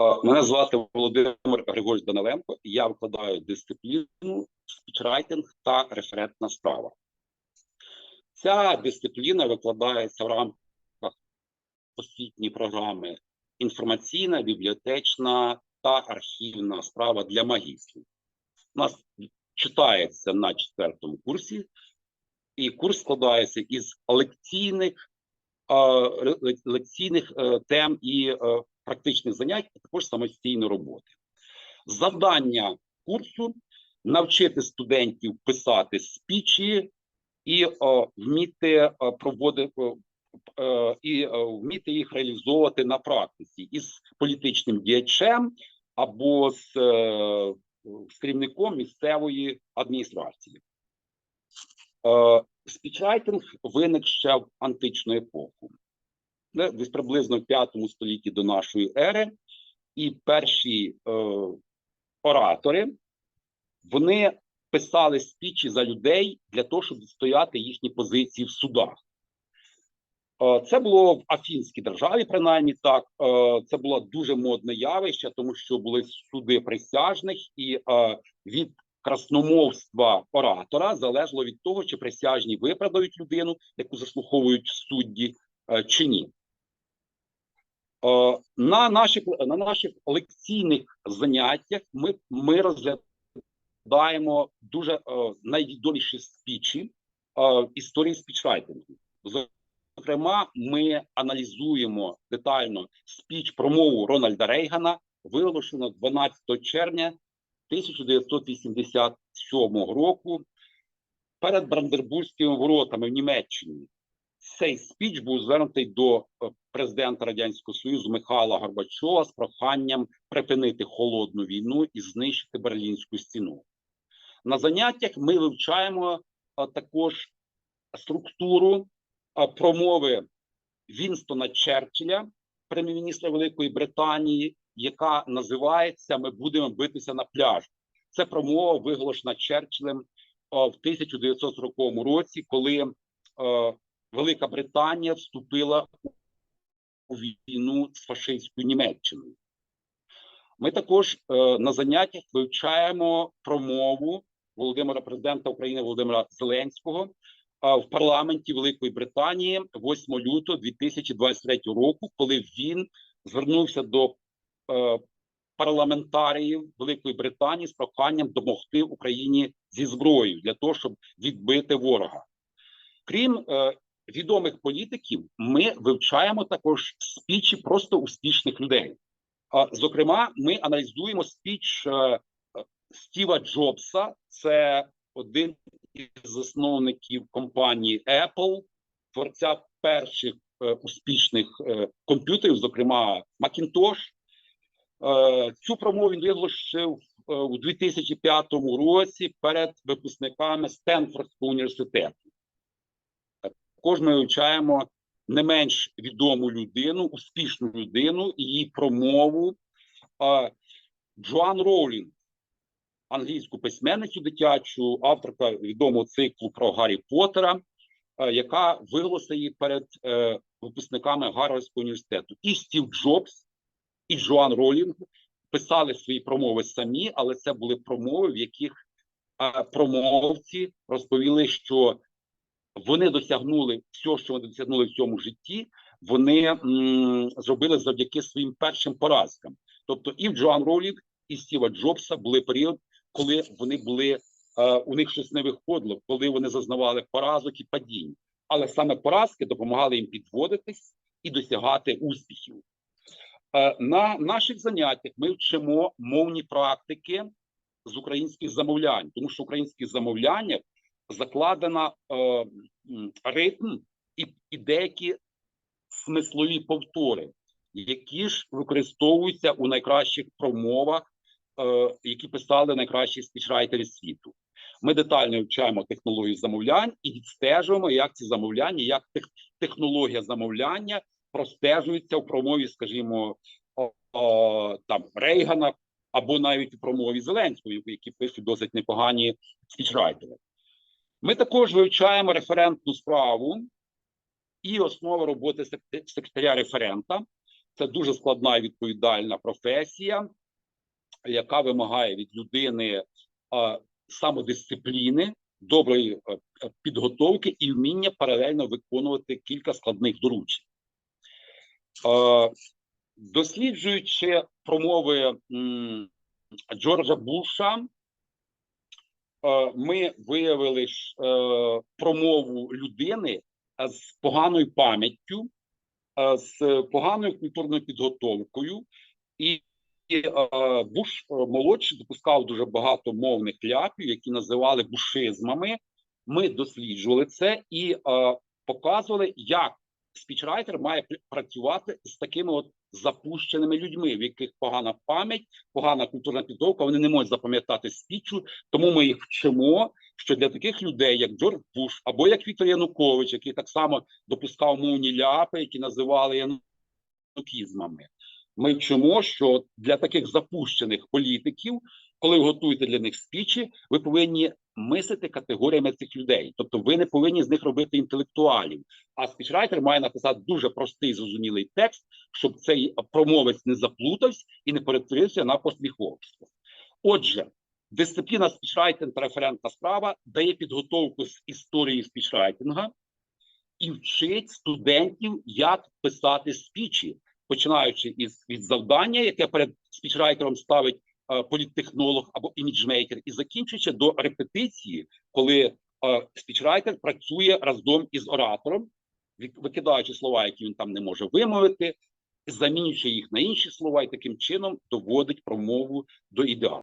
Е, Мене звати Володимир Григорій Даниленко, і я викладаю дисципліну спічрайтинг та референтна справа. Ця дисципліна викладається в рамках освітньої програми інформаційна, бібліотечна та архівна справа для магістрів. У нас читається на четвертому курсі, і курс складається із лекційних, е, лекційних е, тем і практичних занять, а також самостійної роботи. Завдання курсу навчити студентів писати спічі і е, вміти е, проводити е, і вміти їх реалізовувати на практиці із політичним діячем або з, з керівником місцевої адміністрації. Спічрайтинг виник ще в античну епоху, десь приблизно в 5 столітті до нашої ери, і перші е, оратори вони писали спічі за людей для того, щоб відстояти їхні позиції в судах. Е, Це було в Афінській державі, принаймні так. Е, Це було дуже модне явище, тому що були суди присяжних, і е, від красномовства оратора залежало від того, чи присяжні виправдають людину, яку заслуховують судді, чи ні. Е, На наших на наших лекційних заняттях ми, ми розглядаємо дуже е, найвідоміші спічі е, історії спічрайтингу. Зокрема, ми аналізуємо детально спіч промову Рональда Рейгана, виголошено 12 червня 1987 року перед Брандербурзькими воротами в Німеччині. Цей спіч був звернутий до е, президента Радянського Союзу Михайла Горбачова з проханням припинити холодну війну і знищити Берлінську стіну. На заняттях ми вивчаємо також структуру промови Вінстона Черчилля, прем'єр-міністра Великої Британії, яка називається Ми будемо битися на пляж. Це промова виголошена Черчиллем в 1940 році, коли Велика Британія вступила у війну з фашистською Німеччиною. Ми також е, на заняттях вивчаємо промову Володимира президента України Володимира Зеленського е, в парламенті Великої Британії 8 лютого 2023 року, коли він звернувся до е, парламентаріїв Великої Британії з проханням допомогти Україні зі зброєю для того, щоб відбити ворога. Крім е, відомих політиків, ми вивчаємо також спічі просто успішних людей. Зокрема, ми аналізуємо спіч е, Стіва Джобса, це один із засновників компанії Apple, творця перших е, успішних е, комп'ютерів, зокрема Macintosh. Цю промову він виголосив е, у 2005 році перед випускниками Стенфордського університету. Також ми вивчаємо не менш відому людину, успішну людину, і її промову Джоан Роулінг, англійську письменницю дитячу, авторка відомого циклу про Гаррі Поттера, яка виголосила її перед е, випускниками Гарвардського університету. І Стів Джобс, і Джоан Роулінг писали свої промови самі, але це були промови, в яких промовці розповіли, що вони досягнули все, що вони досягнули в цьому житті. Вони м, зробили завдяки своїм першим поразкам. Тобто, і в Джоан Ролінг, і Стіва Джобса були період, коли вони були е, у них щось не виходило, коли вони зазнавали поразок і падінь. Але саме поразки допомагали їм підводитись і досягати успіхів. Е, на наших заняттях ми вчимо мовні практики з українських замовлянь, тому що українські замовляння закладена е, ритм і, і деякі смислові повтори, які ж використовуються у найкращих промовах, е, які писали найкращі спічрайтери світу. Ми детально вивчаємо технологію замовлянь і відстежуємо, як ці замовляння, як тех, технологія замовляння простежується в промові, скажімо, о, о, там Рейгана або навіть у промові Зеленського, які пишуть досить непогані спічрайтери. Ми також вивчаємо референтну справу і основа роботи секретаря референта. це дуже складна і відповідальна професія, яка вимагає від людини самодисципліни, доброї е, підготовки і вміння паралельно виконувати кілька складних доручень. Досліджуючи промови Джорджа Буша, ми виявили ж, е, промову людини е, з поганою пам'яттю, е, з поганою культурною підготовкою, і е, Буш е, молодший допускав дуже багато мовних ляпів, які називали бушизмами. Ми досліджували це і е, показували, як спічрайтер має пр- працювати з такими от запущеними людьми, в яких погана пам'ять, погана культурна підготовка, вони не можуть запам'ятати спічу. Тому ми їх вчимо, що для таких людей, як Джордж Буш або як Віктор Янукович, який так само допускав мовні ляпи, які називали янукізмами. Ми вчимо, що для таких запущених політиків, коли ви готуєте для них спічі, ви повинні мислити категоріями цих людей. Тобто, ви не повинні з них робити інтелектуалів. А спічрайтер має написати дуже простий зрозумілий текст, щоб цей промовець не заплутався і не перетворився на посміховство. Отже, дисципліна спічрайтинг та референтна справа дає підготовку з історії спічрайтинга і вчить студентів, як писати спічі, починаючи із від завдання, яке перед спічрайтером ставить політтехнолог або іміджмейкер, і закінчуючи до репетиції, коли е, спічрайтер працює разом із оратором, вик- викидаючи слова, які він там не може вимовити, замінюючи їх на інші слова, і таким чином доводить промову до ідеалу.